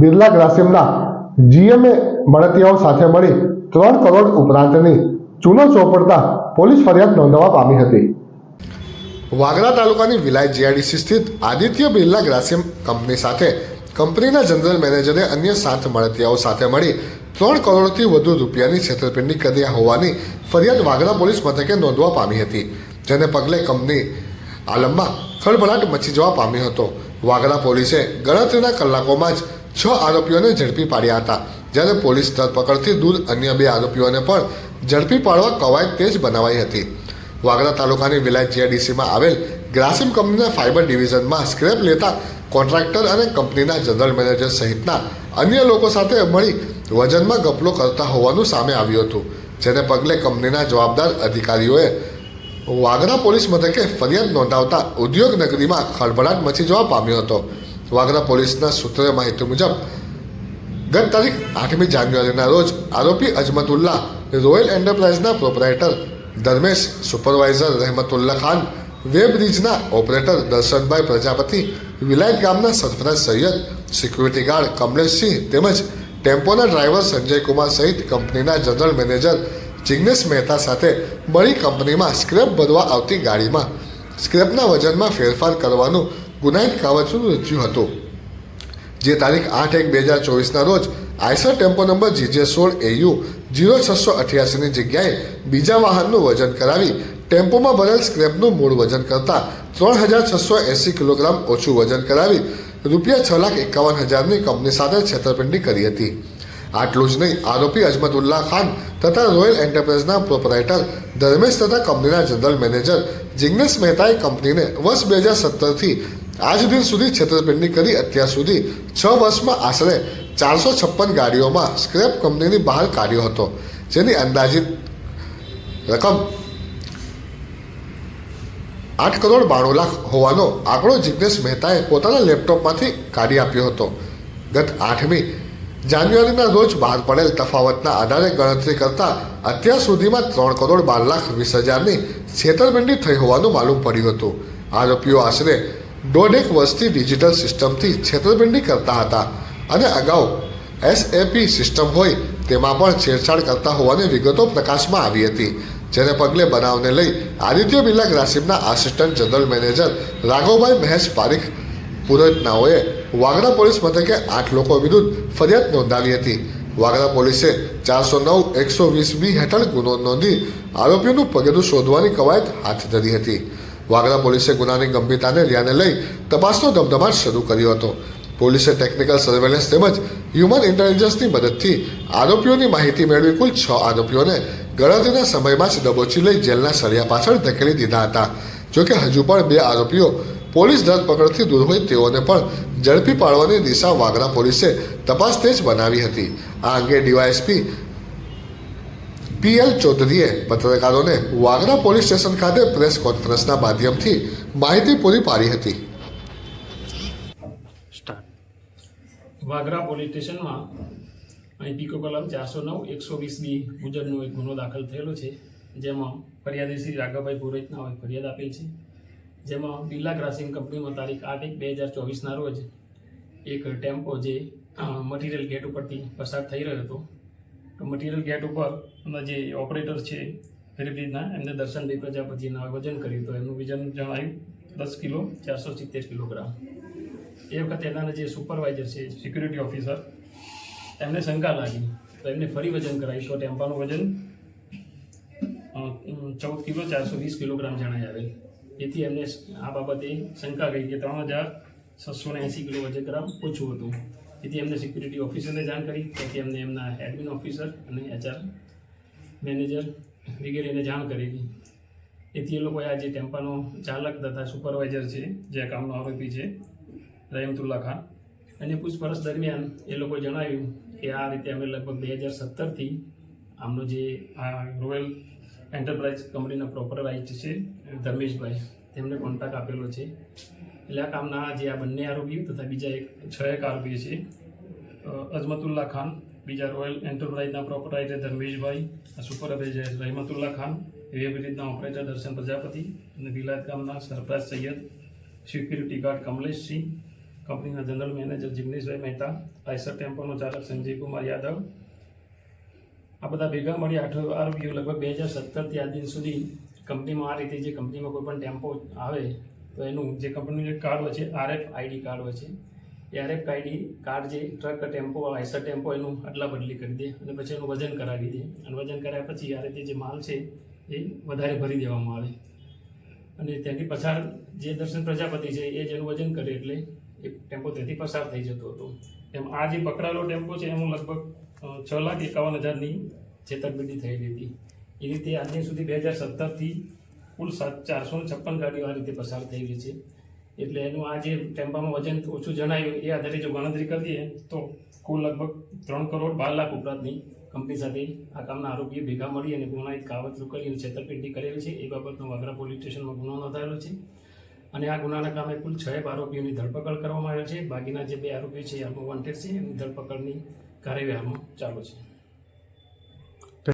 Birla ગ્રાસિમના GMA મળતિયાઓ સાથે મળી ત્રણ કરોડ ઉપરાંતની ચૂનો ચોપડતા પોલીસ ફરિયાદ નોંધવા પામી હતી. વાગરા તાલુકાની વિલાય જીઆઈડીસી સ્થિત આદિત્ય બિરલા ગ્રાસિમ કંપની સાથે કંપનીના જનરલ મેનેજરે અન્ય સાત મળતિયાઓ સાથે મળી ત્રણ કરોડથી વધુ રૂપિયાની છેતરપિંડી કર્યા હોવાની ફરિયાદ વાગરા પોલીસ મથકે નોંધવા પામી હતી, જેને પગલે કંપની આલમમાં ખળભળાટ મચી જવા પામ્યો હતો. વાગરા પોલીસે ગણતરીના કલાકોમાં જ છ આરોપીઓને ઝડપી પાડ્યા હતા. જ્યારે પોલીસ ધરપકડથી દૂર અન્ય બે આરોપીઓને પણ ઝડપી પાડવા કવાયત તેજ બનાવાઈ હતી. વાગરા તાલુકાની વિલાયત જીઆઈડીસીમાં આવેલ ગ્રાસિમ કંપનીના ફાઇબર ડિવિઝનમાં સ્ક્રેપ લેતા કોન્ટ્રાક્ટર અને કંપનીના જનરલ મેનેજર સહિતના અન્ય લોકો સાથે મળી વજનમાં ગપલો કરતા હોવાનું સામે આવ્યું હતું, જેને પગલે કંપનીના જવાબદાર અધિકારીઓએ વાગરા પોલીસ મથકે ફરિયાદ નોંધાવતા ઉદ્યોગ નગરીમાં ખળભળાટ મચી જવા પામ્યો હતો. વાગરા પોલીસના સૂત્રોએ માહિતી મુજબ, ગત તારીખ આઠમી જાન્યુઆરીના રોજ આરોપી Ajmatulla Royal એન્ટરપ્રાઇઝના proprietor Dharmesh supervisor Rehmatulla Khan, web બ્રિજના operator Darshanbhai Prajapati, Vilayat ગામના સરફરાજ સૈયદ, સિક્યુરિટી ગાર્ડ કમલેશસિંહ તેમજ ટેમ્પોના ડ્રાઈવર સંજય કુમાર સહિત કંપનીના જનરલ મેનેજર જિગ્નેશ મહેતા સાથે મળી કંપનીમાં સ્ક્રેપ ભરવા આવતી ગાડીમાં. સ્ક્રેપના વજનમાં ફેરફાર કરવાનું ગુનાહિત કાવતરું રચ્યું હતું. જે તારીખ આઠ એક બે હજાર ચોવીસના રોજ આઈસર ટેમ્પો નંબર જીજે સોળ એયુ જીરો છસો અઠ્યાસીની જગ્યાએ બીજા વાહનનું વજન કરાવી ટેમ્પોમાં ભરેલ સ્ક્રેપનું મૂળ વજન કરતાં ત્રણ હજાર છસો એંસી કિલોગ્રામ ઓછું વજન કરાવી રૂપિયા છ લાખ એકાવન હજારની કંપની સાથે છેતરપિંડી કરી હતી. આટલું જ નહીં, આરોપી અજમતુલ્લા ખાન તથા રોયલ એન્ટરપ્રાઇઝના પ્રોપરાઇટર ધર્મેશ તથા કંપનીના જનરલ મેનેજર જિગ્નેશ મહેતાએ કંપનીને વર્ષ બે હજાર સત્તરથી આજ દિન સુધી છેતરપિંડી કરી અત્યાર સુધી છ વર્ષમાં આશરે ચારસો છપ્પન ગાડીઓમાં સ્ક્રેપ કંપનીની બહાર કાઢ્યો હતો, જેની અંદાજિત રકમ આઠ કરોડ બાણું લાખ હોવાનો આંકડો જિગ્નેશ મહેતાએ પોતાના લેપટોપમાંથી કાઢી આપ્યો હતો. ગત આઠમી જાન્યુઆરીના રોજ બહાર પડેલ તફાવતના આધારે ગણતરી કરતા અત્યાર સુધીમાં ત્રણ કરોડ બાર લાખ વીસ હજારની છેતરપિંડી થઈ હોવાનું માલુમ પડ્યું હતું. આરોપીઓ આશરે દોઢેક વર્ષથી ડિજિટલ સિસ્ટમથી છેતરપિંડી કરતા હતા અને અગાઉ એસએપી સિસ્ટમ હોય તેમાં પણ છેડછાડ કરતા હોવાની વિગતો પ્રકાશમાં આવી હતી, જેને પગલે બનાવને લઈ Aditya Birla ગ્રાસિમના assistant general manager Raghavbhai Mahesh Parikh પુરોહિતનાઓએ Vagra police મથકે આઠ લોકો વિરુદ્ધ ફરિયાદ નોંધાવી હતી. વાગડા પોલીસે ચારસો નવ, એકસો વીસ બી હેઠળ ગુનો નોંધી આરોપીઓનું પગેરું શોધવાની કવાયત હાથ ધરી હતી. વાગરા પોલીસે ગુનાની ગંભીરતાને ધ્યાને લઈ તપાસનો ધમધમાટ શરૂ કર્યો હતો. પોલીસે ટેકનિકલ સર્વેલન્સ તેમજ હ્યુમન ઇન્ટેલિજન્સની મદદથી આરોપીઓની માહિતી મેળવી કુલ છ આરોપીઓને ગણતરીના સમયમાં જ દબોચી લઈ જેલના સળિયા પાછળ ધકેલી દીધા હતા. જોકે હજુ પણ બે આરોપીઓ પોલીસ ધરપકડથી દૂર હોય તેઓને પણ ઝડપી પાડવાની દિશા વાગરા પોલીસે તપાસ તેજ બનાવી હતી. આ અંગે ડીવાયએસપી પીએલ ચૌધરીએ પત્રકારોને વાગરા પોલીસ સ્ટેશન ખાતે પ્રેસ કોન્ફરન્સના માધ્યમથી માહિતી પૂરી પાડી હતી. વાગરા પોલીસ સ્ટેશનમાં અહીં પીકો કલમ ચારસો નવ એકસો વીસ બી મુજબનો એક ગુનો દાખલ થયેલો છે જેમાં ફરિયાદી શ્રી રાઘવભાઈ પુરોહિતના હોય ફરિયાદ આપેલ છે. જેમાં બિરલા ક્રાસિંગ કંપનીમાં તારીખ આઠ એક બે હજાર ચોવીસના રોજ એક ટેમ્પો જે મટીરિયલ ગેટ ઉપરથી પસાર થઈ રહ્યો હતો મટીરિયલ ગેટ ઉપર એમના જે ઓપરેટર છે ફેરીબ્રિજના એમને દર્શનભાઈ પ્રજાપતિના વજન કર્યું તો એમનું વજન જણાવ્યું દસ કિલો ચારસો સિત્તેર કિલોગ્રામ. એ વખતે એના જે સુપરવાઇઝર છે સિક્યુરિટી ઓફિસર એમને શંકા લાગી. તો એમને ફરી વજન કરાવ્યું તો ટેમ્પાનું વજન ચૌદ કિલો ચારસો વીસ કિલોગ્રામ જણાઈ આવેલ. એથી એમને આ બાબતે શંકા ગઈ કે ત્રણ હજાર છસો ને એંસી કિલો વજન ગ્રામ ઓછું હતું. એથી એમને સિક્યુરિટી ઓફિસરને જાણ કરી તેથી એમને એમના એડમિન ઓફિસર અને એચઆર મેનેજર વગેરેને જાણ કરેલી. એથી એ લોકોએ આ જે ટેમ્પાનો ચાલક તથા સુપરવાઇઝર છે, જે કામનો આરોપી છે રહીમતુલ્લા ખાન. અને પૂછપરછ દરમિયાન એ લોકોએ જણાવ્યું કે આ રીતે અમે લગભગ બે હજાર સત્તરથી આમનો જે આ રોયલ એન્ટરપ્રાઇઝ કંપનીના પ્રોપરાઇઝ છે, ધર્મેશભાઈ. તેમને કોન્ટેક્ટ આપેલો છે. એટલે આ કામના જે આ બંને આરોપીઓ તથા બીજા એક, છ એક આરોપી છે અજમતુલ્લાહ ખાન, બીજા રોયલ એન્ટરપ્રાઇઝના પ્રોપરાઇટર ધર્મેશભાઈ સુપરવાઇઝર રહીમતુલ્લા ખાન રીતના ઓપરેટર દર્શન પ્રજાપતિ અને વિલાયત ગામના સરફરાજ સૈયદ, સિક્યુરિટી ગાર્ડ કમલેશસિંહ, કંપનીના જનરલ મેનેજર જિગ્નેશભાઈ મહેતા, આઈસર ટેમ્પોનો ચાલક સંજય કુમાર યાદવ. આ બધા ભેગા મળી આઠ આરોપીઓ લગભગ બે હજાર સત્તરથી આ દિન સુધી કંપનીમાં આ રીતે જે કંપનીમાં કોઈ પણ ટેમ્પો આવે તો એનું જે કંપનીનું જે કાર્ડ હોય છે આરએફ આઈડી કાર્ડ હોય છે. એ આરએફ આઈડી કાર્ડ જે ટ્રક ટેમ્પો આઈસર ટેમ્પો એનું અદલા બદલી કરી દે અને પછી એનું વજન કરાવી દે. અને વજન કરાવ્યા પછી આ રીતે જે માલ છે, એ વધારે ભરી દેવામાં આવે. અને ત્યાંથી પસાર જે દર્શન પ્રજાપતિ છે, એ જેનું વજન કરે એટલે એ ટેમ્પો ત્યાંથી પસાર થઈ જતો હતો. એમ આ જે પકડાયેલો ટેમ્પો છે, એનું લગભગ છ લાખ એકાવન હજારની છેતરપિંડી થયેલી હતી. એ રીતે આજની સુધી બે હજાર સત્તરથી કુલ સાત ચારસો છપ્પન ગાડીઓ આ રીતે પસાર થઈ ગઈ છે. એટલે એનું આ જે ટેમ્પામાં વજન ઓછું જણાયું, એ આધારે જો ગણતરી કરીએ તો કુલ લગભગ ત્રણ કરોડ બાર લાખ ઉપરાંતની કંપની સાથે આ કામના આરોપીએ ભેગા મળી અને ગુનાહિત કાવતરું કરી અને છેતરપિંડી કરેલ છે. એ બાબતનો વાગરા પોલીસ સ્ટેશનમાં ગુનો નોંધાયેલો છે. અને આ ગુનાના કામે કુલ છ આરોપીઓની ધરપકડ કરવામાં આવેલ છે. બાકીના જે બે આરોપીઓ છે હાલમાં વોન્ટેડ છે. એમની ધરપકડની કાર્યવાહી ચાલુ છે.